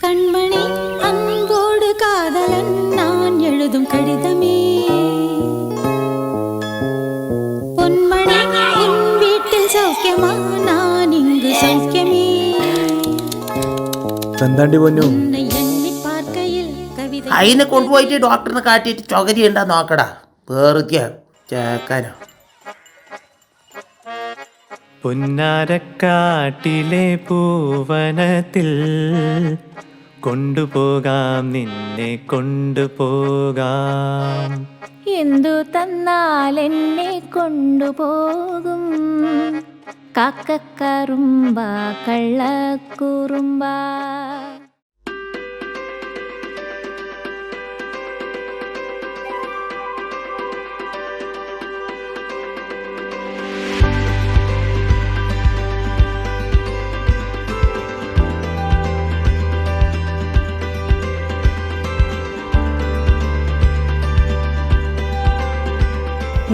கண்மணி அன்போடு காதலன் நான் எழுதும் கடிதமே பொன்மணி உன் வீட்டில் சௌக்கியமா நான் இங்கு சௌக்கியமே എന്താണ്ടി പൊന്നു உன்னை எண்ணி பார்க்கையில் கவிதை അതിനെ കൊണ്ടുപോയിട്ട് ഡോക്ടറിനെ കാട്ടിയിട്ട് ചൊകരി ഉണ്ടാ നോക്കടാ വേറുതിയ ചേക്കാനോ പുന്നാരക്കാട്ടിലെ പൂവനത്തിൽ കൊണ്ടുപോകാം നിന്നെ കൊണ്ടുപോകാം എന്തു തന്നാൽ എന്നെ കൊണ്ടുപോകും കാക്കക്കറുമ്പ കള്ളക്കുറുമ്പ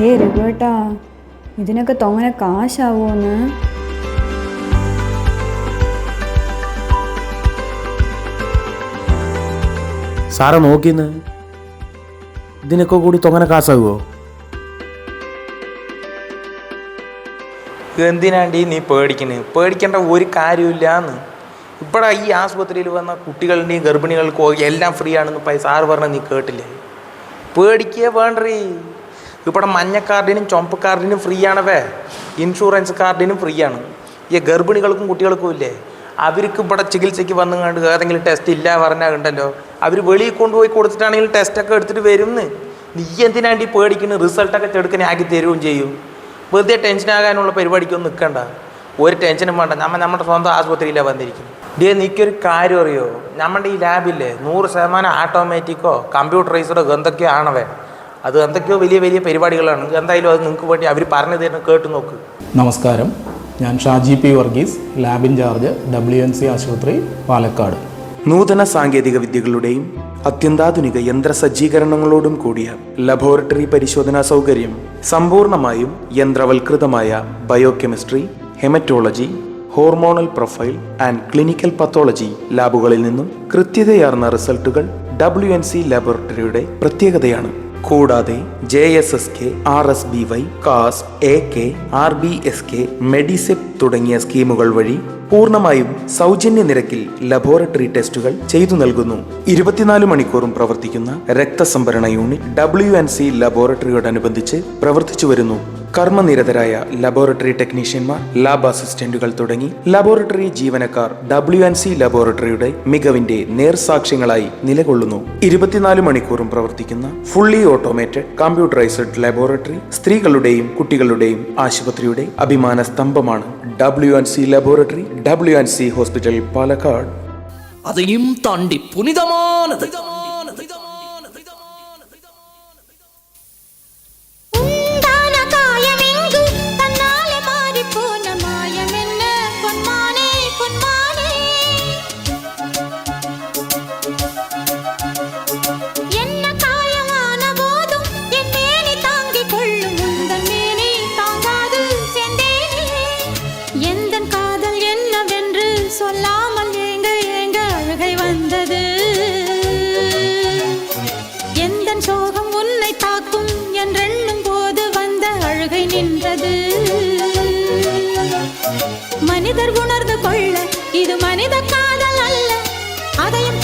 ഏ രഘുവേട്ടാ ഇതിനൊക്കെ തോങ്ങനെ കാശാവോന്ന്? സാറേ നോക്കിന്ന്. ഇതിനൊക്കെ കൂടി തൊങ്ങനെ കാസാകുമോ എന്തിനാണ്ടി നീ പേടിക്കണ്? പേടിക്കേണ്ട ഒരു കാര്യമില്ലാന്ന് ഇവിടെ ഈ ആശുപത്രിയിൽ വന്ന കുട്ടികളുടെയും ഗർഭിണികൾക്കും എല്ലാം ഫ്രീ ആണെന്ന് പൈസ സാറ് പറഞ്ഞ നീ കേട്ടില്ലേ? പേടിക്കേ വേണ്ടീ ഇവിടെ മഞ്ഞ കാർഡിനും ചുമപ്പ് കാർഡിനും ഫ്രീ ആണവേ ഇൻഷുറൻസ് കാർഡിനും ഫ്രീ ആണ് ഈ ഗർഭിണികൾക്കും കുട്ടികൾക്കും ഇല്ലേ? അവർക്ക് ഇവിടെ ചികിത്സയ്ക്ക് വന്നു കണ്ട് ഏതെങ്കിലും ടെസ്റ്റ് ഇല്ല പറഞ്ഞാൽ ഉണ്ടല്ലോ അവർ വെളിയിൽ കൊണ്ടുപോയി കൊടുത്തിട്ടാണെങ്കിൽ ടെസ്റ്റൊക്കെ എടുത്തിട്ട് വരുമെന്ന് നീ എന്തിനാണ്ടി പേടിക്കുന്നത് റിസൾട്ടൊക്കെ ചെടുക്കനെ ആക്കി തരുകയും ചെയ്യും. വെറുതെ ടെൻഷൻ ആകാനുള്ള പരിപാടിക്കൊന്നും നിൽക്കണ്ട. ഒരു ടെൻഷനും വേണ്ട. നമ്മൾ നമ്മുടെ സ്വന്തം ആശുപത്രിയിലാണ് വന്നിരിക്കുന്നത്. ഡേ നിൽക്കൊരു കാര്യം അറിയോ? നമ്മുടെ ഈ ലാബില്ലേ നൂറ് ശതമാനം ഓട്ടോമാറ്റിക്കോ കമ്പ്യൂട്ടറൈസ്ഡോ എന്തൊക്കെയോ ആണവേ. അത് എന്തൊക്കെയോ വലിയ വലിയ പരിപാടികളാണ്. എന്തായാലും അത് നിങ്ങൾക്ക് വേണ്ടി അവർ പറഞ്ഞു തരുന്ന കേട്ട് നോക്ക്. നമസ്കാരം. ഞാൻ Shaji P Varghese lab in charge W N C ആശുപത്രി പാലക്കാട്. നൂതന സാങ്കേതിക വിദ്യകളുടെയും അത്യന്താധുനിക യന്ത്ര സജ്ജീകരണങ്ങളോടും കൂടിയ ലബോറട്ടറി പരിശോധനാ സൗകര്യം സമ്പൂർണമായും യന്ത്രവൽകൃതമായ biochemistry haematology hormonal profile and clinical pathology ലാബുകളിൽ നിന്നും കൃത്യതയാർന്ന റിസൾട്ടുകൾ ഡബ്ല്യു എൻ സി ലബോറട്ടറിയുടെ പ്രത്യേകതയാണ്. കൂടാതെ J S S K R S B Y KASP A K R B S K Medisep തുടങ്ങിയ സ്കീമുകൾ വഴി പൂർണമായും സൗജന്യ നിരക്കിൽ ലബോറട്ടറി ടെസ്റ്റുകൾ ചെയ്തു നൽകുന്നു. ഇരുപത്തിനാല് മണിക്കൂറും പ്രവർത്തിക്കുന്ന രക്തസംഭരണ യൂണിറ്റ് ഡബ്ല്യു എൻ സി ലബോറട്ടറിയോടനുബന്ധിച്ച് പ്രവർത്തിച്ചു വരുന്നു. കർമ്മനിരതരായ ലബോറട്ടറി ടെക്നീഷ്യന്മാർ ലാബ് അസിസ്റ്റന്റുകൾ തുടങ്ങി ലബോറട്ടറി ജീവനക്കാർ ഡബ്ല്യു എൻ സി ലബോറട്ടറിയുടെ മികവിന്റെ നേർസാക്ഷ്യങ്ങളായി നിലകൊള്ളുന്നു. ഇരുപത്തിനാല് മണിക്കൂറും പ്രവർത്തിക്കുന്ന ഫുള്ളി ഓട്ടോമേറ്റഡ് കമ്പ്യൂട്ടറൈസ്ഡ് ലബോറട്ടറി സ്ത്രീകളുടെയും കുട്ടികളുടെയും ആശുപത്രിയുടെ അഭിമാന സ്തംഭമാണ് W N C laboratory W N C hospital Palakkad. അതെയും താണ്ടി പുനിതമാണ് மனிதர் உணர்ந்து கொள்ள இது மனித காதல் அல்ல. அதையும்